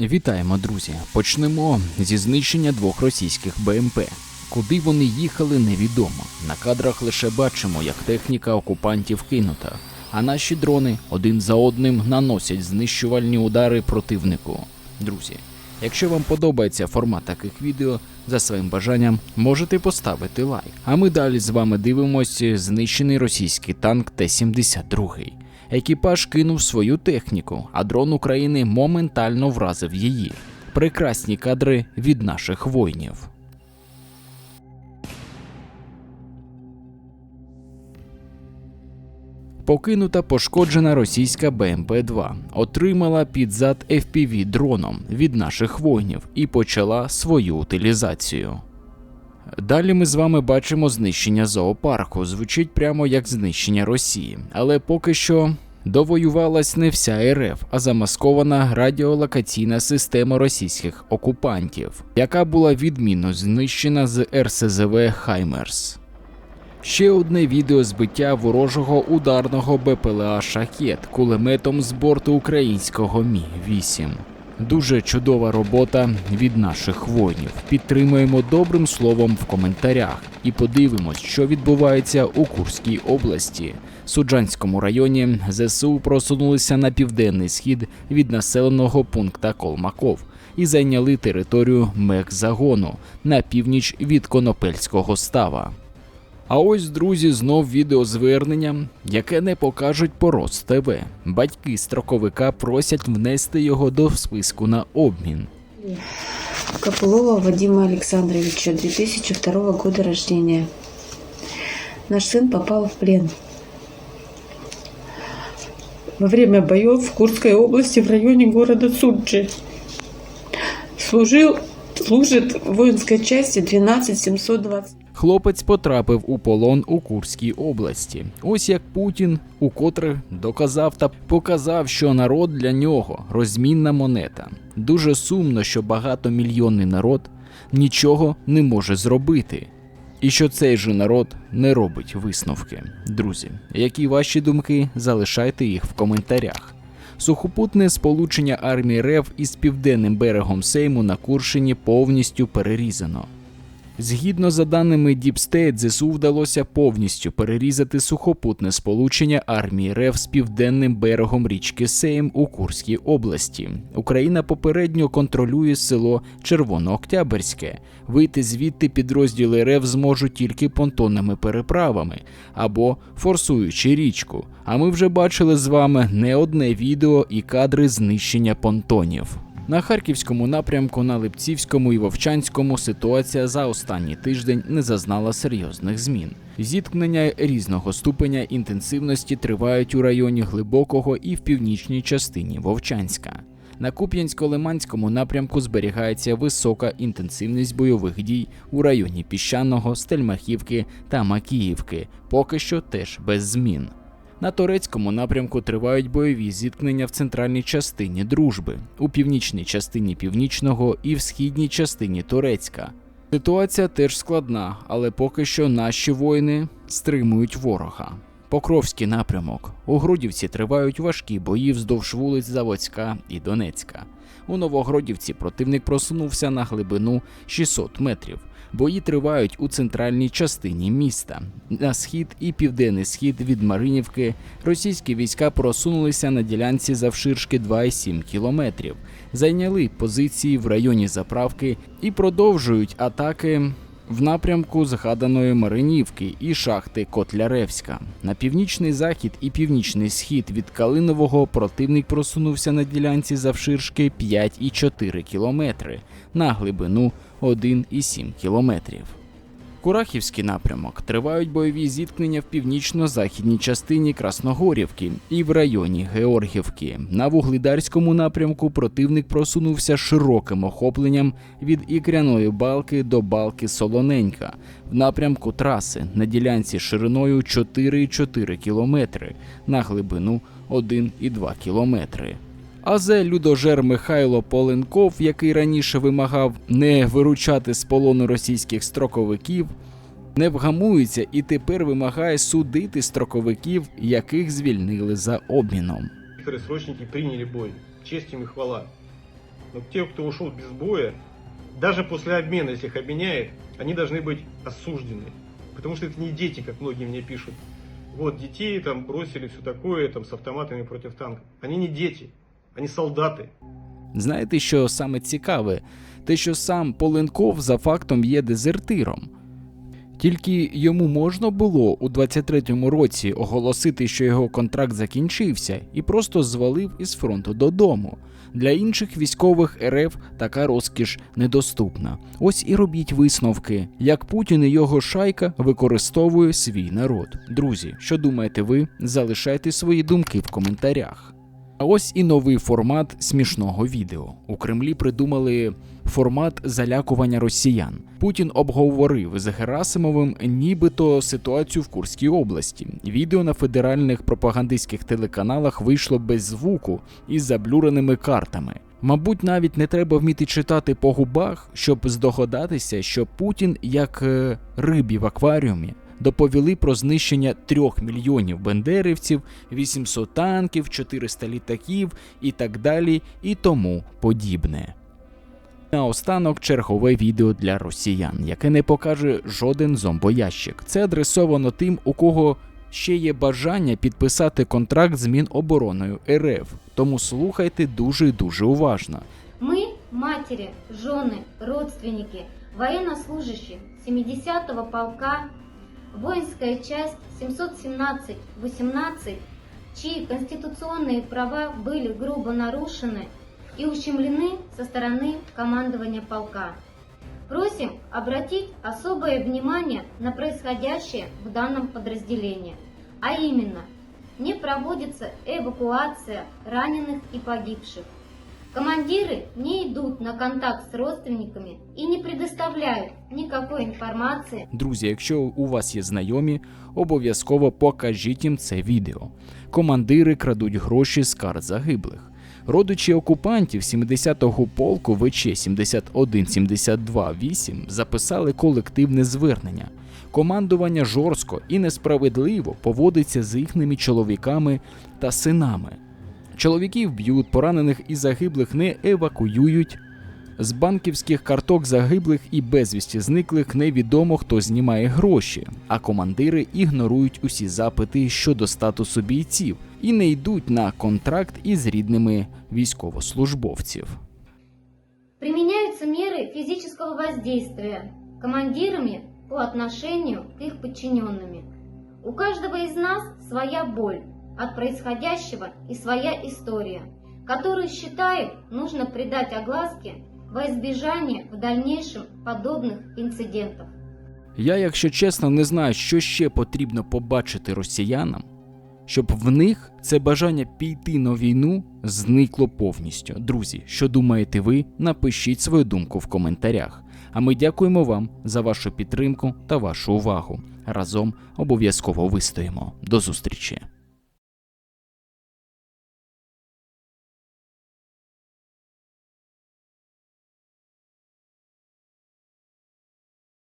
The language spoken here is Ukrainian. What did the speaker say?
Вітаємо, друзі! Почнемо зі знищення двох російських БМП. Куди вони їхали, невідомо. На кадрах лише бачимо, як техніка окупантів кинута, а наші дрони один за одним наносять знищувальні удари противнику. Друзі, якщо вам подобається формат таких відео, за своїм бажанням можете поставити лайк. А ми далі з вами дивимося знищений російський танк Т-72. Екіпаж кинув свою техніку, а дрон України моментально вразив її. Прекрасні кадри від наших воїнів. Покинута пошкоджена російська БМП-2 отримала під зад FPV дроном від наших воїнів і почала свою утилізацію. Далі ми з вами бачимо знищення зоопарку. Звучить прямо як знищення Росії, але поки що довоювалась не вся РФ, а замаскована радіолокаційна система російських окупантів, яка була відмінно знищена з РСЗВ Хаймерс. Ще одне відео збиття ворожого ударного БПЛА Шахет кулеметом з борту українського Мі 8 Дуже чудова робота від наших воїнів. Підтримуємо добрим словом в коментарях і подивимось, що відбувається у Курській області. Суджанському районі ЗСУ просунулися на південний схід від населеного пункта Колмаков і зайняли територію Мехзагону на північ від Конопельського става. А ось, друзі, знов відеозвернення, яке не покажуть по Рост ТВ. Батьки строковика просять внести його до списку на обмін. Копылова Вадима Александровича, 2002 года рождения. Наш сын попал в плен. Во время боев в Курской области в районе города Суджи. Служил, служит в воинской части 12720. Хлопець потрапив у полон у Курській області. Ось як Путін укотре доказав та показав, що народ для нього розмінна монета. Дуже сумно, що багатомільйонний народ нічого не може зробити. І що цей же народ не робить висновки. Друзі, які ваші думки, залишайте їх в коментарях. Сухопутне сполучення армії РФ із південним берегом Сейму на Курщині повністю перерізано. Згідно за даними State, ЗСУ вдалося повністю перерізати сухопутне сполучення армії РФ з південним берегом річки Сейм у Курській області. Україна попередньо контролює село Червонооктябрьське. Вийти звідти підрозділи РФ зможуть тільки понтонними переправами або форсуючи річку. А ми вже бачили з вами не одне відео і кадри знищення понтонів. На харківському напрямку на Липцівському і Вовчанському ситуація за останній тиждень не зазнала серйозних змін. Зіткнення різного ступеня інтенсивності тривають у районі глибокого і в північній частині Вовчанська. На Куп'янсько-Лиманському напрямку зберігається висока інтенсивність бойових дій у районі Піщаного, Стельмахівки та Макіївки, поки що теж без змін. На турецькому напрямку тривають бойові зіткнення в центральній частині дружби, у північній частині північного і в східній частині Турецька. Ситуація теж складна, але поки що наші воїни стримують ворога. Покровський напрямок. У Грудівці тривають важкі бої вздовж вулиць Заводська і Донецька. У Новогродівці противник просунувся на глибину 600 метрів. Бої тривають у центральній частині міста. На схід і південний схід від Маринівки російські війська просунулися на ділянці завширшки 2,7 кілометрів, зайняли позиції в районі заправки і продовжують атаки в напрямку згаданої Маринівки і шахти Котляревська. На північний захід і північний схід від Калинового противник просунувся на ділянці завширшки 5,4 кілометри на глибину 1,7 кілометрів. Курахівський напрямок тривають бойові зіткнення в північно-західній частині Красногорівки і в районі Георгівки. На вугледарському напрямку противник просунувся широким охопленням від ікряної балки до балки Солоненька в напрямку траси на ділянці шириною 4,4 кілометри на глибину 1,2 кілометри. АЗ людожер Михайло Поленков, який раніше вимагав не виручати з полону російських строковиків, не вгамується і тепер вимагає судити строковиків, яких звільнили за обміном. Срочники приняли бой. Честь им и хвала. Но те, кто ушел без боя, даже после обмена, если их обменяет, они должны быть осуждены. Потому что это не дети, как многие мне пишут. Вот, детей там бросили, все такое, там с автоматами против танков. Они не дети, они солдаты. Знаєте, що саме цікаве? Те, що сам Поленков за фактом є дезертиром. Тільки йому можна було у 23-му році оголосити, що його контракт закінчився, і просто звалив із фронту додому. Для інших військових РФ така розкіш недоступна. Ось і робіть висновки, як Путін і його шайка використовує свій народ. Друзі, що думаєте ви? Залишайте свої думки в коментарях. А ось і новий формат смішного відео. У Кремлі придумали формат залякування росіян. Путін обговорив з Герасимовим нібито ситуацію в Курській області. Відео на федеральних пропагандистських телеканалах вийшло без звуку із заблюреними картами. Мабуть, навіть не треба вміти читати по губах, щоб здогадатися, що Путін, як е, рибі в акваріумі, доповіли про знищення 3 мільйонів бендерівців, 800 танків, 400 літаків і так далі, і тому подібне. Наостанок чергове відео для росіян, яке не покаже жоден зомбоящик. Це адресовано тим, у кого ще є бажання підписати контракт з Мінобороною РФ. Тому слухайте дуже дуже уважно. Мы, матери, жены, родственники, военнослужащие 70-го полка, воинская часть 717-18, чьи конституционные права были грубо нарушены и ущемлены со стороны командования полка. Просим обратить особое внимание на происходящее в данном подразделении, а именно, не проводится эвакуация раненых и погибших. Командиры не идут на контакт с родственниками и не предоставляют никакой информации Друзі, якщо у вас є знайомі, обов'язково покажіть їм це відео. Командири крадуть гроші з карт загиблих. Родичі окупантів 70-го полку ВЧ 71728 записали колективне звернення. Командування жорстко і несправедливо поводиться з їхніми чоловіками та синами. Чоловіків б'ють, поранених і загиблих не евакуюють. З банківських карток загиблих і безвісті зниклих невідомо хто знімає гроші, а командири ігнорують усі запити щодо статусу бійців і не йдуть на контракт із рідними військовослужбовців. Применяются меры физического воздействия командирами по отношению к их подчиненными. У каждого из нас своя боль от происходящего и своя история, которую, считаю, нужно придать огласке во избежание в дальнейшем подобных инцидентов. Я, якщо чесно, не знаю, що ще потрібно побачити росіянам, щоб в них це бажання піти на війну зникло повністю. Друзі, що думаєте ви? Напишіть свою думку в коментарях. А ми дякуємо вам за вашу підтримку та вашу увагу. Разом обов'язково вистоїмо. До зустрічі!